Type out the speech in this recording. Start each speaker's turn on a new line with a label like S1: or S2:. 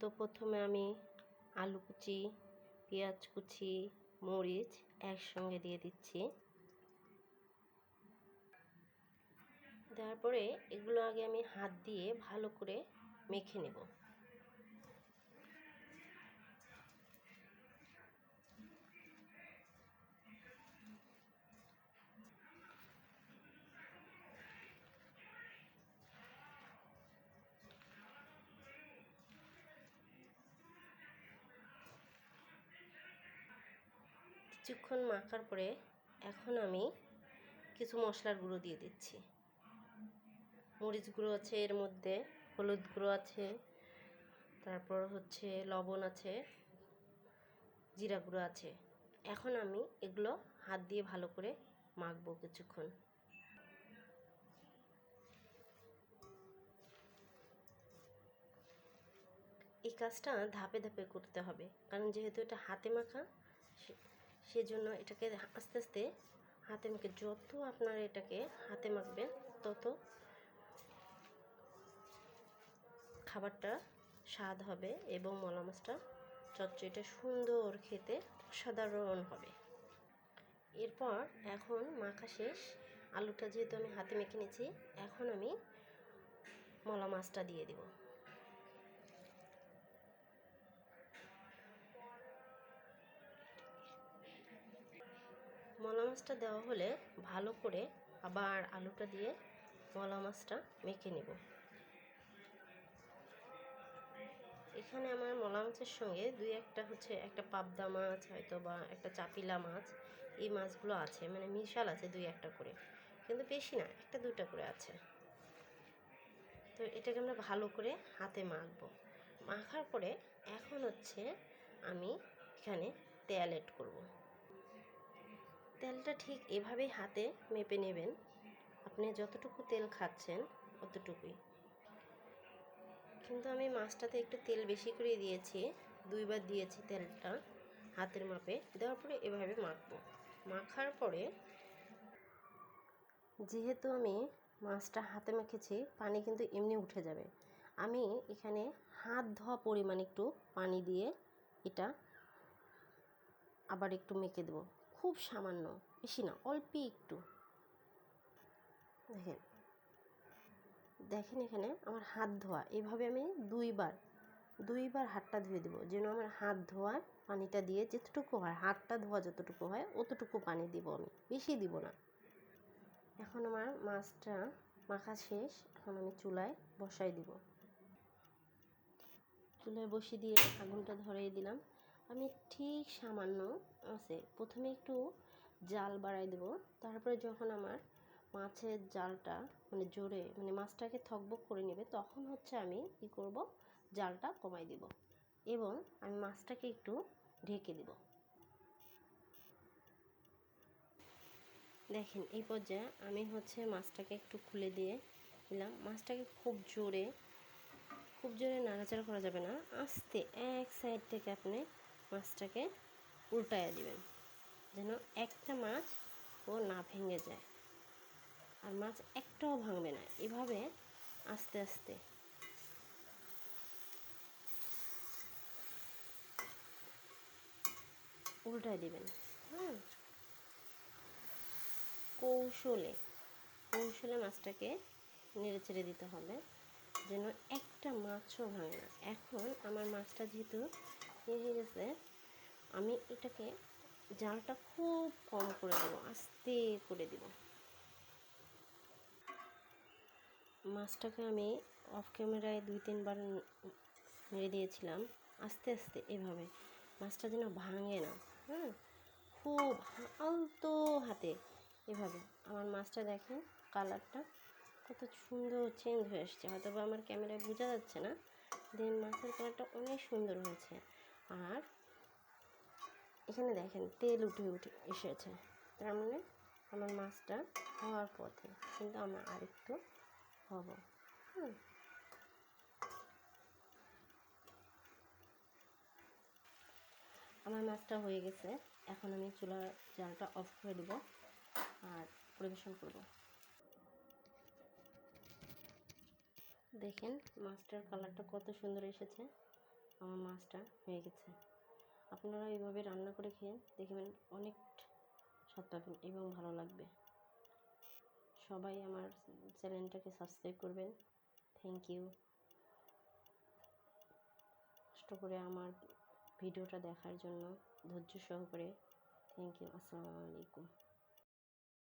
S1: তো প্রথমে আমি আলু কুচি, পেঁয়াজ কুচি, মরিচ একসঙ্গে দিয়ে দিচ্ছি। দেওয়ার পরে এগুলো আগে আমি হাত দিয়ে ভালো করে মেখে নেব। কিছুক্ষণ মাখার পরে এখন আমি কিছু মশলার গুঁড়ো দিয়ে দিচ্ছি। মরিচ গুঁড়ো আছে এর মধ্যে, হলুদ গুঁড়ো আছে, তারপর হচ্ছে লবণ আছে, জিরা গুঁড়ো আছে। এখন আমি এগুলো হাত দিয়ে ভালো করে মাখবো কিছুক্ষণ। এই কাজটা ধাপে ধাপে করতে হবে, কারণ যেহেতু এটা হাতে মাখা সেজন্য এটাকে আস্তে আস্তে হাতে মেখে যত আপনার এটাকে হাতে মাখবেন, তত খাবারটা স্বাদ হবে এবং মলা মাছটা চচ্চড়িটা সুন্দর খেতে অসাধারণ হবে। এরপর এখন মাখা শেষ, আলুটা যেহেতু আমি হাতে মেখে নিয়েছি, এখন আমি মলা মাছটা দিয়ে দেবো। মাছটা দেওয়া হলে ভালো করে আবার আলুটা দিয়ে মলা মাছটা মেখে নেব। এখানে আমার মলা মাছের সঙ্গে দুই একটা হচ্ছে একটা পাবদা মাছ হয়তো বা একটা চাপিলা মাছ, এই মাছগুলো আছে মানে মিশাল আছে দুই একটা করে, কিন্তু বেশি না, একটা দুটা করে আছে। তো এটাকে আমরা ভালো করে হাতে মাখবো। মাখার পরে এখন হচ্ছে আমি এখানে তেল এড করব। তেলটা ঠিক এভাবেই হাতে মেপে নেবেন। আপনি যতটুকু তেল খাচ্ছেন, অতটুকুই। কিন্তু আমি মাছটাতে একটু তেল বেশি করে দিয়েছি, দুইবার দিয়েছি তেলটা হাতের মাপে। দেওয়ার পরে এভাবে মাখবো। মাখার পরে যেহেতু আমি মাছটা হাতে মেখেছি, পানি কিন্তু এমনি উঠে যাবে। আমি এখানে হাত ধোয়া পরিমাণ একটু পানি দিয়ে এটা আবার একটু মেখে দেবো। খুব সামান্য, বেশি না, অল্পই একটু। দেখেন দেখেন এখানে আমার হাত ধোয়া, এভাবে আমি দুইবার দুইবার হাতটা ধুয়ে দেবো, যেন আমার হাত ধোয়ার পানিটা দিয়ে যেতটুকু হয়, হাতটা ধোয়া যতটুকু হয়, অতটুকু পানি দিব আমি, বেশি দিব না। এখন আমার মাছটা মাখা শেষ, এখন আমি চুলায় বসাই দিব। চুলায় বসিয়ে দিয়ে আগুনটা ধরিয়ে দিলাম। আমি ঠিক সামান্য আছে, প্রথমে একটু জাল বাড়াই দেব, তারপরে যখন আমার মাছের জালটা মানে জোরে মানে মাছটাকে থকবক করে নেবে, তখন হচ্ছে আমি কি করব? জালটা কমাই দিব এবং আমি মাছটাকে একটু ঢেকে দেব। দেখেন, এই পর্যায়ে আমি হচ্ছে মাছটাকে একটু খুলে দিয়ে দিলাম মাছটাকে খুব জোরে খুব জোরে নাড়াচাড়া করা যাবে না। আস্তে এক সাইড থেকে আপনি মাছটাকে উল্টায়া দিবেন, যেন একটা মাছ ও না ভেঙে যায়। আর মাছ একটাও ভাঙবে না, এভাবে আস্তে আস্তে। উল্টায় দিবেন হ্যাঁ কৌশলে কৌশলে মাছটাকে নেড়ে চেড়ে দিতে হবে, যেন একটা মাছও ভাঙে না। এখন আমার মাছটা যেহেতু হয়ে গেছে, আমি এটাকে জালটা খুব কম করে দেব, আস্তে করে দেব। মাছটাকে আমি অফ ক্যামেরায় দুই তিনবার মেরে দিয়েছিলাম, আস্তে আস্তে এভাবে। মাছটা যেন ভাঙে না হ্যাঁ? খুব আলতো হাতে এভাবে। আমার মাছটা দেখেন, কালারটা কত সুন্দর চেঞ্জ হয়ে এসছে। হয়তো আমার ক্যামেরায় বোঝা যাচ্ছে না, দেন মাছের কালারটা অনেক সুন্দর হয়েছে। আর এখানে দেখেন তেল উঠে উঠে এসেছে। তার মানে আমার মাছটা হওয়ার পথে, কিন্তু আমরা আরেকটু হব। হুম। আমার মাছটা হয়ে গেছে। এখন আমি চুলার জালটা অফ করে দেবো আর পরিবেশন করব। দেখেন মাছটার কালারটা কত সুন্দর এসেছে। আমার মাছটা হয়ে গেছে। আপনারা এইভাবে রান্না করে খেয়ে দেখবেন অনেক স্বাদ পাবেন এবং ভালো লাগবে। সবাই আমার চ্যানেলটাকে সাবস্ক্রাইব করবেন। থ্যাংক ইউ কষ্ট করে আমার ভিডিওটা দেখার জন্য ধৈর্য সহকারে থ্যাংক ইউ আসসালামু আলাইকুম।